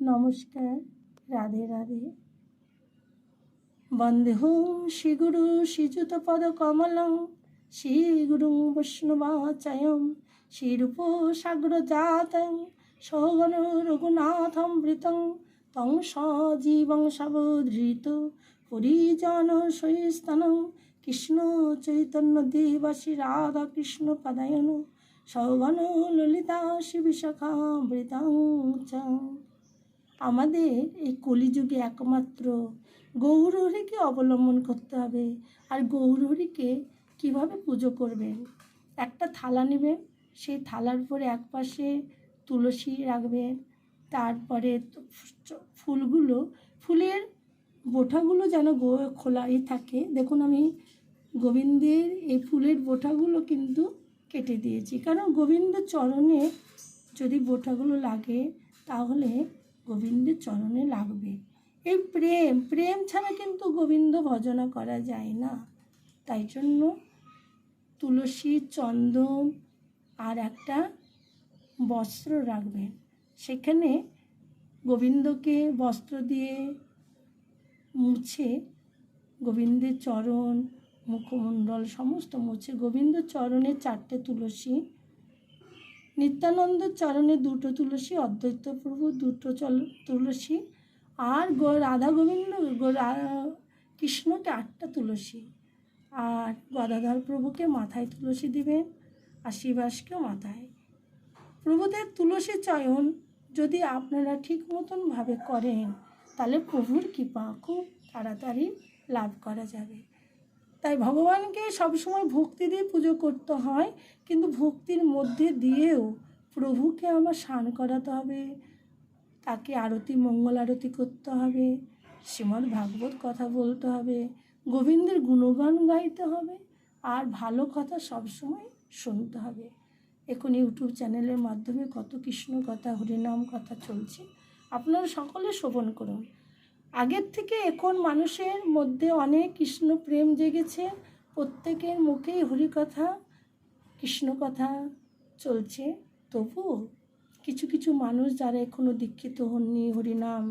নমস্কার, রাধে রাধে। বন্দেহম শ্রীগুরু শ্রীযুত পদ কমলং শ্রীগুরু বৈষ্ণবাচায়ম শ্রীরূপ সাগর জাতং সগণ রঘুনাথম বৃতং, তং সজীবং সাবধৃত, পরিজন সহিস্থানং কৃষ্ণ চৈতন্য দেবাসী রাধা কৃষ্ণ পদায়ন সগণ ললিতা শিবিশাখা বৃতাং আমাদের এই কলিযুগে একমাত্র গৌরহরিকে অবলম্বন করতে হবে। আর গৌরহরিকে কীভাবে পুজো করবেন? একটা থালা নেবেন, সেই থালার উপরে এক পাশে তুলসী রাখবেন, তারপরে ফুলগুলো, ফুলের বোঠাগুলো যেন গো, খোলাই থাকে। দেখুন, আমি গোবিন্দের এই ফুলের বোঠাগুলো কিন্তু কেটে দিয়েছি। কারণ গোবিন্দ চরণে যদি বোঠাগুলো লাগে, তাহলে গোবিন্দের চরণে লাগবে। এই প্রেম প্রেম ছাড়া কিন্তু গোবিন্দ ভজনা করা যায় না। তাই জন্য তুলসী, চন্দন আর একটা বস্ত্র রাখবেন। সেখানে গোবিন্দকে বস্ত্র দিয়ে মুছে গোবিন্দের চরণ, মুখমণ্ডল সমস্ত মুছে গোবিন্দ চরণে চারটে তুলসী নিত্যানন্দ চরণে দুটো তুলসী, অদ্বৈত প্রভু দুটো চল, তুলসী আর গো, রাধা গোবিন্দ কৃষ্ণকে আটটা তুলসী। আর গদাধর প্রভুকে মাথায় তুলসী দিবেন, আর শিবাসকেও মাথায়। প্রভুদের তুলসী চয়ন যদি আপনারা ঠিক মতনভাবে করেন, তাহলে প্রভুর কৃপা খুব তাড়াতাড়ি লাভ করা যাবে। তাই ভগবানকে সবসময় ভক্তি দিয়ে পুজো করতে হয়, কিন্তু ভক্তির মধ্যে দিয়েও প্রভুকে আমার স্নান করাতে হবে, তাকে আরতি, মঙ্গল আরতি করতে হবে, শ্রীমদ্ ভাগবত কথা বলতে হবে, গোবিন্দের গুণগান গাইতে হবে, আর ভালো কথা সবসময় শুনতে হবে। এখন ইউটিউব চ্যানেলের মাধ্যমে কত কৃষ্ণ কথা, হরিনাম কথা চলছে, আপনারা সকলে শ্রবণ করুন। আগের থেকে এখন মানুষের মধ্যে অনেক কৃষ্ণ প্রেম জেগেছে। প্রত্যেকের মুখেই হরিকথা কৃষ্ণ কথা চলছে। তবুও কিছু কিছু মানুষ যারা এখনও দীক্ষিত হননি, হরিনাম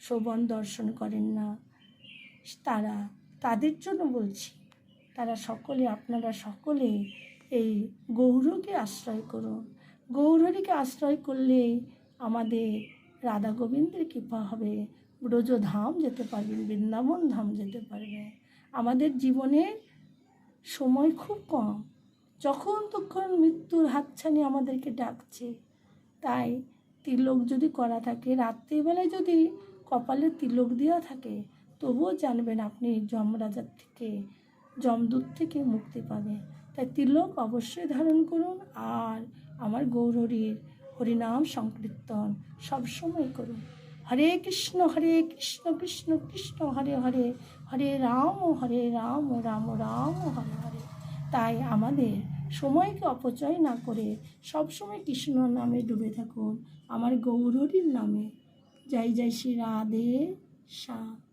শোভন দর্শন করেন না, তারা, তাদের জন্য বলছি, তারা সকলে, আপনারা সকলে এই গৌরকে আশ্রয় করুন। গৌরহরিকে আশ্রয় করলে আমাদের রাধা গোবিন্দের কৃপা হবে। ব্রজধাম যেতে পারবেন, বৃন্দাবন ধাম যেতে পারবেন। আমাদের জীবনে সময় খুব কম। যখন তখন মৃত্যুর হাতছানি আমাদেরকে ডাকছে। তাই তিলক যদি করা থাকে, রাত্রিবেলায় যদি কপালে তিলক দেওয়া থাকে, তবুও জানবেন আপনি যমরাজার থেকে, যমদূত থেকে মুক্তি পাবেন। তাই তিলক অবশ্যই ধারণ করুন আর আমার গৌরীর হরিনাম সংকীর্তন সবসময় করুন। হরে কৃষ্ণ হরে কৃষ্ণ কৃষ্ণ কৃষ্ণ, হরে হরে হরে রাম হরে রাম রাম রাম, হরে হরে। তাই আমাদের সময়কে অপচয় না করে সবসময় কৃষ্ণ নামে ডুবে থাকুন। আমার গৌরীর নামে। যাই জয়, শ্রী রাধে, শ্যাম।